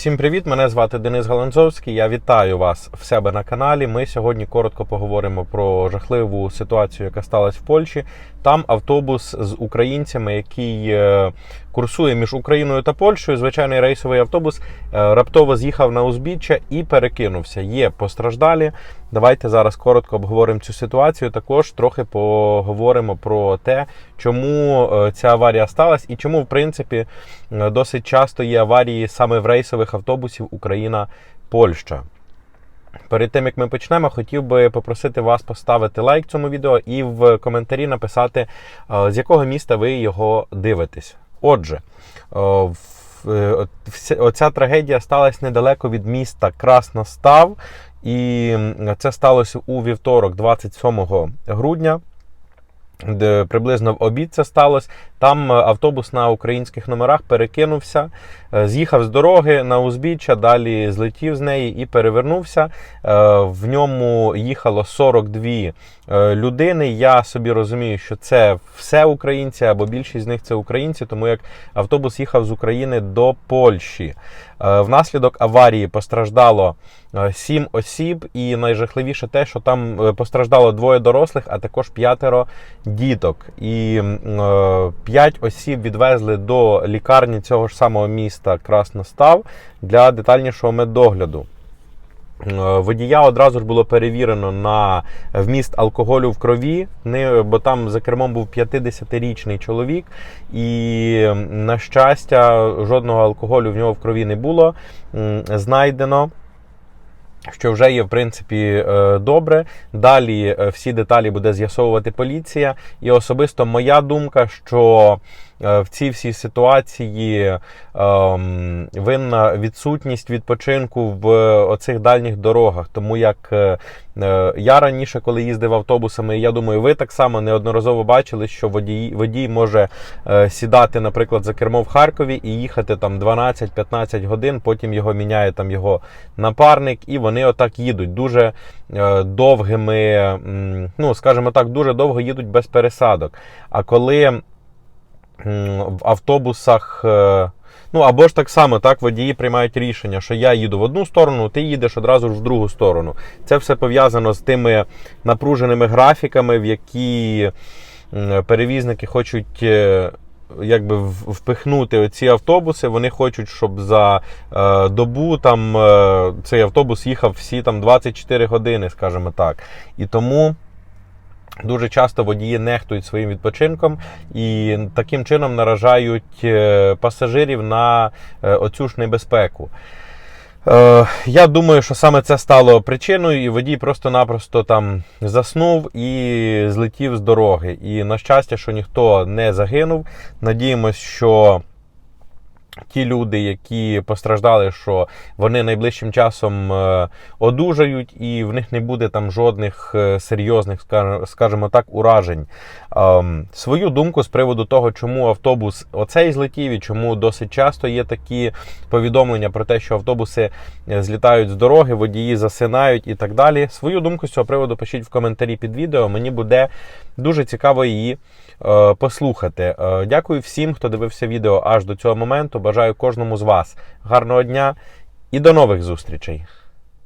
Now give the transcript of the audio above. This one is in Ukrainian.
Всім привіт! Мене звати Денис Галанзовський. Я вітаю вас в себе на каналі. Ми сьогодні коротко поговоримо про жахливу ситуацію, яка сталася в Польщі. Там автобус з українцями, який е, курсує між Україною та Польщею. Звичайний рейсовий автобус е, раптово з'їхав на узбіччя і перекинувся. Є постраждалі. Давайте зараз коротко обговоримо цю ситуацію. Також трохи поговоримо про те, чому е, ця аварія сталася і чому, в принципі, досить часто є аварії саме в рейсових автобусів Україна-Польща. Перед тим як ми почнемо, хотів би попросити вас поставити лайк цьому відео і в коментарі написати, е, з якого міста ви його дивитесь. Отже, е, е, оця трагедія сталася недалеко від міста Красностав, і це сталося у вівторок, 27 грудня. Приблизно в обід це сталося. Там е, автобус на українських номерах перекинувся, е, з'їхав з дороги на узбіччя, далі злетів з неї і перевернувся. Е, В ньому їхало 42 е, людини. Я собі розумію, що це все українці або більшість з них це українці, тому як автобус їхав з України до Польщі. Внаслідок аварії постраждало е, сім осіб, і найжахливіше те, що там постраждало двоє дорослих, а також п'ятеро діток. І е, п'ять осіб відвезли до лікарні цього ж самого міста Красностав для детальнішого медогляду. Е, Водія одразу ж було перевірено на вміст алкоголю в крові, бо там за кермом був 50-річний чоловік, і на щастя, жодного алкоголю в нього в крові не було знайдено. Що вже є в принципі е, добре. Далі е, всі деталі буде з'ясовувати поліція. І особисто моя думка, що в цій всій ситуації ем, винна відсутність відпочинку в оцих дальніх дорогах. Тому як е, е, я раніше, коли їздив автобусами, я думаю, ви так само неодноразово бачили, що водій, водій може е, сідати, наприклад, за кермо в Харкові і їхати там 12-15 годин. Потім його міняє там його напарник, і вони отак їдуть дуже е, довгими, ну скажімо так, дуже довго їдуть без пересадок. А коли в автобусах. е, Ну або ж так само, так водії приймають рішення, що я їду в одну сторону, ти їдеш одразу ж в другу сторону. Це все пов'язано з тими напруженими графіками, в які перевізники хочуть. е, Якби впихнути оці автобуси, вони хочуть, щоб за е, добу там цей автобус їхав всі там 24 години, скажімо так. І тому Дуже часто водії нехтують своїм відпочинком і таким чином наражають е, пасажирів на е, оцю ж небезпеку. Е, Я думаю, що саме це стало причиною, і водій просто-напросто там заснув і злетів з дороги. І на щастя, що ніхто не загинув. Надіємось, що ті люди, які постраждали, що вони найближчим часом е, одужають, і в них не буде там жодних е, серйозних, скажімо так, уражень. Ем, Свою думку з приводу того, чому автобус оцей злетів і чому досить часто є такі повідомлення про те, що автобуси е, злітають з дороги, водії засинають і так далі. Свою думку з цього приводу пишіть в коментарі під відео. Мені буде дуже цікаво її послухати. Дякую всім, хто дивився відео аж до цього моменту. Бажаю кожному з вас гарного дня і до нових зустрічей.